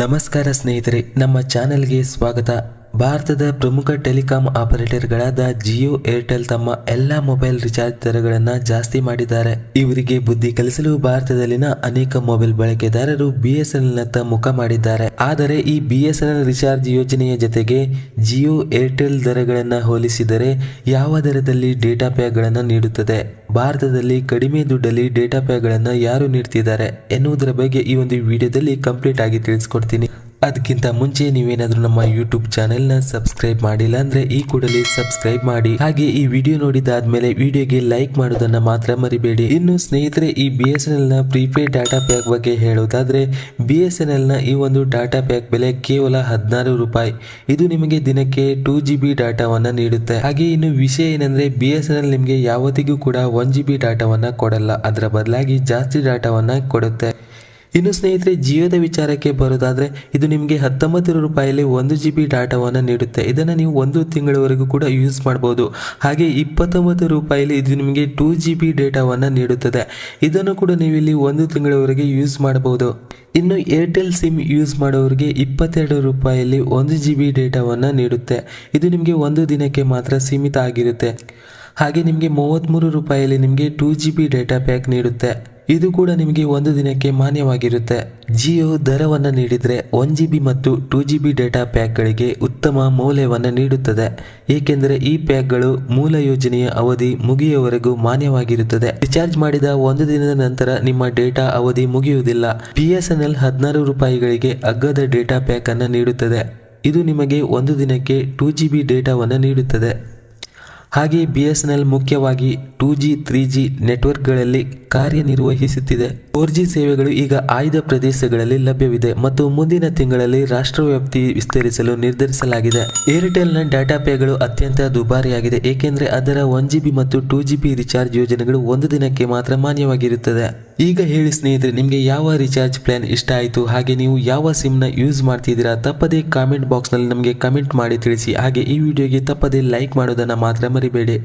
ನಮಸ್ಕಾರ ಸ್ನೇಹಿತರೆ, ನಮ್ಮ ಚಾನೆಲ್ಗೆ ಸ್ವಾಗತ. ಭಾರತದ ಪ್ರಮುಖ ಟೆಲಿಕಾಂ ಆಪರೇಟರ್ಗಳಾದ ಜಿಯೋ, ಏರ್ಟೆಲ್ ತಮ್ಮ ಎಲ್ಲಾ ಮೊಬೈಲ್ ರಿಚಾರ್ಜ್ ದರಗಳನ್ನು ಜಾಸ್ತಿ ಮಾಡಿದ್ದಾರೆ. ಇವರಿಗೆ ಬುದ್ಧಿ ಕಲಿಸಲು ಭಾರತದಲ್ಲಿನ ಅನೇಕ ಮೊಬೈಲ್ ಬಳಕೆದಾರರು ಬಿಎಸ್ಎನ್ಎಲ್ನತ್ತ ಮುಖ ಮಾಡಿದ್ದಾರೆ. ಆದರೆ ಈ ಬಿಎಸ್ಎನ್ಎಲ್ ರಿಚಾರ್ಜ್ ಯೋಜನೆಯ ಜೊತೆಗೆ ಜಿಯೋ, ಏರ್ಟೆಲ್ ದರಗಳನ್ನು ಹೋಲಿಸಿದರೆ ಯಾವ ದರದಲ್ಲಿ ಡೇಟಾ ಪ್ಯಾಕ್ಗಳನ್ನು ನೀಡುತ್ತದೆ? ಭಾರತದಲ್ಲಿ ಕಡಿಮೆ ದುಡ್ಡಲ್ಲಿ ಡೇಟಾ ಪ್ಯಾಕ್ಗಳನ್ನು ಯಾರು ನೀಡ್ತಿದ್ದಾರೆ ಎನ್ನುವುದರ ಬಗ್ಗೆ ಈ ಒಂದು ವಿಡಿಯೋದಲ್ಲಿ ಕಂಪ್ಲೀಟ್ ಆಗಿ ತಿಳಿಸ್ಕೊಡ್ತೀನಿ. ಅದಕ್ಕಿಂತ ಮುಂಚೆ ನೀವೇನಾದರೂ ನಮ್ಮ ಯೂಟ್ಯೂಬ್ ಚಾನೆಲ್ನ ಸಬ್ಸ್ಕ್ರೈಬ್ ಮಾಡಿಲ್ಲ ಅಂದ್ರೆ ಈ ಕೂಡಲೇ ಸಬ್ಸ್ಕ್ರೈಬ್ ಮಾಡಿ. ಹಾಗೆ ಈ ವಿಡಿಯೋ ನೋಡಿದಾದ್ಮೇಲೆ ವಿಡಿಯೋಗೆ ಲೈಕ್ ಮಾಡೋದನ್ನ ಮಾತ್ರ ಮರಿಬೇಡಿ. ಇನ್ನು ಸ್ನೇಹಿತರೆ, ಈ ಬಿ ಎಸ್ ಎನ್ ಎಲ್ನ ಪ್ರೀಪೇಡ್ ಡಾಟಾ ಪ್ಯಾಕ್ ಬಗ್ಗೆ ಹೇಳೋದಾದ್ರೆ ಬಿ ಎಸ್ ಎನ್ ಎಲ್ನ ಈ ಒಂದು ಡಾಟಾ ಪ್ಯಾಕ್ ಬೆಲೆ ಕೇವಲ ಹದಿನಾರು ರೂಪಾಯಿ. ಇದು ನಿಮಗೆ ದಿನಕ್ಕೆ ಟೂ ಜಿ ಬಿ ಡಾಟಾವನ್ನು ನೀಡುತ್ತೆ. ಹಾಗೆ ಇನ್ನು ವಿಷಯ ಏನಂದ್ರೆ ಬಿ ಎಸ್ ಎನ್ ಎಲ್ ನಿಮಗೆ ಯಾವತ್ತಿಗೂ ಕೂಡ ಒನ್ ಜಿ ಬಿ ಡಾಟಾವನ್ನು ಕೊಡಲ್ಲ. ಅದರ ಬದಲಾಗಿ ಜಾಸ್ತಿ ಡಾಟಾವನ್ನು ಕೊಡುತ್ತೆ. ಇನ್ನು ಸ್ನೇಹಿತರೆ ಜಿಯೋದ ವಿಚಾರಕ್ಕೆ ಬರೋದಾದರೆ, ಇದು ನಿಮಗೆ ಹತ್ತೊಂಬತ್ತು ರೂಪಾಯಿಯಲ್ಲಿ ಒಂದು ಜಿ ಬಿ ಡಾಟಾವನ್ನು ನೀಡುತ್ತೆ. ಇದನ್ನು ನೀವು ಒಂದು ತಿಂಗಳವರೆಗೂ ಕೂಡ ಯೂಸ್ ಮಾಡ್ಬೋದು. ಹಾಗೆ ಇಪ್ಪತ್ತೊಂಬತ್ತು ರೂಪಾಯಿಯಲ್ಲಿ ಇದು ನಿಮಗೆ ಟೂ ಜಿ ಬಿ ಡೇಟಾವನ್ನು ನೀಡುತ್ತದೆ. ಇದನ್ನು ಕೂಡ ನೀವು ಇಲ್ಲಿ ಒಂದು ತಿಂಗಳವರೆಗೆ ಯೂಸ್ ಮಾಡಬಹುದು ಇನ್ನು ಏರ್ಟೆಲ್ ಸಿಮ್ ಯೂಸ್ ಮಾಡೋರಿಗೆ ಇಪ್ಪತ್ತೆರಡು ರೂಪಾಯಿಯಲ್ಲಿ ಒಂದು ಜಿ ಬಿ ಡೇಟಾವನ್ನು ನೀಡುತ್ತೆ. ಇದು ನಿಮಗೆ ಒಂದು ದಿನಕ್ಕೆ ಮಾತ್ರ ಸೀಮಿತ ಆಗಿರುತ್ತೆ. ಹಾಗೆ ನಿಮಗೆ ಮೂವತ್ತ್ಮೂರು ರೂಪಾಯಿಯಲ್ಲಿ ನಿಮಗೆ two G B data pack ನೀಡುತ್ತೆ. ಇದು ಕೂಡ ನಿಮಗೆ ಒಂದು ದಿನಕ್ಕೆ ಮಾನ್ಯವಾಗಿರುತ್ತೆ. ಜಿಯೋ ದರವನ್ನು ನೀಡಿದರೆ ಒನ್ ಜಿ ಬಿ ಮತ್ತು ಟೂ ಜಿ ಬಿ ಡೇಟಾ ಪ್ಯಾಕ್ಗಳಿಗೆ ಉತ್ತಮ ಮೌಲ್ಯವನ್ನು ನೀಡುತ್ತದೆ. ಏಕೆಂದರೆ ಈ ಪ್ಯಾಕ್ಗಳು ಮೂಲ ಯೋಜನೆಯ ಅವಧಿ ಮುಗಿಯುವವರೆಗೂ ಮಾನ್ಯವಾಗಿರುತ್ತದೆ. ರಿಚಾರ್ಜ್ ಮಾಡಿದ ಒಂದು ದಿನದ ನಂತರ ನಿಮ್ಮ ಡೇಟಾ ಅವಧಿ ಮುಗಿಯುವುದಿಲ್ಲ. ಬಿ ಎಸ್ ಎನ್ ಎಲ್ ಹದಿನಾರು ರೂಪಾಯಿಗಳಿಗೆ ಅಗ್ಗದ ಡೇಟಾ ಪ್ಯಾಕ್ ಅನ್ನು ನೀಡುತ್ತದೆ. ಇದು ನಿಮಗೆ ಒಂದು ದಿನಕ್ಕೆ ಟೂ ಜಿ ಬಿ ಡೇಟಾವನ್ನು ನೀಡುತ್ತದೆ. ಹಾಗೆ ಬಿ ಎಸ್ ಎನ್ ಎಲ್ ಮುಖ್ಯವಾಗಿ ಟೂ ಜಿ ತ್ರೀ ಜಿ ನೆಟ್ವರ್ಕ್ಗಳಲ್ಲಿ ಕಾರ್ಯನಿರ್ವಹಿಸುತ್ತಿದೆ. ಫೋರ್ ಜಿ ಸೇವೆಗಳು ಈಗ ಆಯ್ದ ಪ್ರದೇಶಗಳಲ್ಲಿ ಲಭ್ಯವಿದೆ ಮತ್ತು ಮುಂದಿನ ತಿಂಗಳಲ್ಲಿ ರಾಷ್ಟ್ರವ್ಯಾಪ್ತಿ ವಿಸ್ತರಿಸಲು ನಿರ್ಧರಿಸಲಾಗಿದೆ. ಏರ್ಟೆಲ್ನ ಡಾಟಾ ಪೇಗಳು ಅತ್ಯಂತ ದುಬಾರಿಯಾಗಿದೆ, ಏಕೆಂದರೆ ಅದರ ಒನ್ ಜಿ ಬಿ ಮತ್ತು ಟೂ ಜಿ ಬಿ ರಿಚಾರ್ಜ್ ಯೋಜನೆಗಳು ಒಂದು ದಿನಕ್ಕೆ ಮಾತ್ರ ಮಾನ್ಯವಾಗಿರುತ್ತದೆ. ಈಗ ಹೇಳಿ ಸ್ನೇಹಿತರೆ, ನಿಮಗೆ ಯಾವ ರಿಚಾರ್ಜ್ ಪ್ಲಾನ್ ಇಷ್ಟ ಆಯಿತು? ಹಾಗೆ ನೀವು ಯಾವ ಸಿಮ್ನ ಯೂಸ್ ಮಾಡ್ತಿದ್ದೀರಾ? ತಪ್ಪದೇ ಕಾಮೆಂಟ್ ಬಾಕ್ಸ್ನಲ್ಲಿ ನಮಗೆ ಕಮೆಂಟ್ ಮಾಡಿ ತಿಳಿಸಿ. ಹಾಗೆ ಈ ವಿಡಿಯೋಗೆ ತಪ್ಪದೇ ಲೈಕ್ ಮಾಡೋದನ್ನು ಮಾತ್ರ ಮರಿಬೇಡಿ.